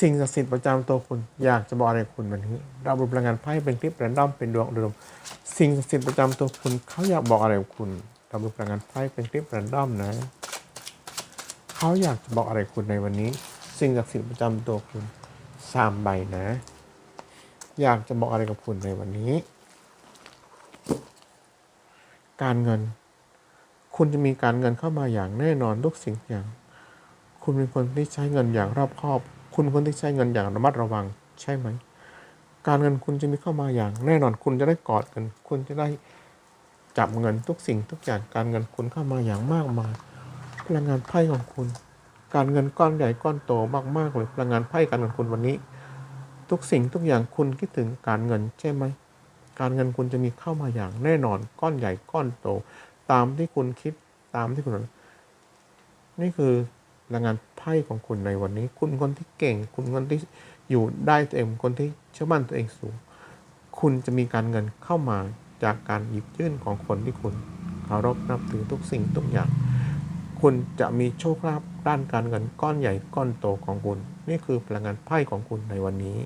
สิ่งศักดิ์สิทธิ์ประจำตัวคุณ อยากจะบอกอะไรคุณวันนี้เราดูพลังงานไพ่เป็นคลิปแรนดอมเป็นดวงอุดมสิ่งศักดิ์สิทธิ์ประจำตัวคุณเขาอยากบอกอะไรกับคุณเราดูพลังงานไพ่เป็นคลิปแรนดอมนะเขาอยากจะบอกอะไรคุณในวันนี้ สิ่งศักดิ์สิทธิ์ประจำตัวคุณสามใบนะ อยากจะบอกอะไรกับคุณในวันนี้ การเงิน คุณจะมีการเงินเข้ามาอย่างแน่นอนทุกสิ่งอย่าง คุณเป็นคนที่ใช้เงินอย่างรอบคอบ คุณเป็นคนที่ใช้เงินอย่างระมัดระวังใช่ไหม การเงินคุณจะมีเข้ามาอย่างแน่นอนคุณจะได้กอดเงินคุณจะได้จับเงินทุกสิ่งทุกอย่างการเงินคุณเข้ามาอย่างมากมายพลังงานไพ่ของคุณ การเงินก้อนใหญ่ก้อนโตมากๆเลยพลังงานไพ่การเงินคุณวันนี้ ทุกสิ่งทุกอย่างคุณคิดถึงการเงินใช่ไหมการเงินคุณจะมีเข้ามาอย่างแน่นอนก้อนใหญ่ก้อนโต ตามที่คุณคิดตามที่คุณนี่คือพลังงาน พ่ของคุณในวันนี้ คุณคนที่เก่ง คุณคนที่อยู่ได้ตัวเองคนที่เชื่อมั่นตัวเองสูง คุณจะมีการเงินเข้ามาจากการหยิบยื่นของคนที่คุณเคารพนับถือทุกสิ่งทุกอย่าง คุณจะมีโชคลาภด้านการเงินก้อนใหญ่ก้อนโตของคุณ นี่คือพลังงานไพ่ของคุณในวันนี้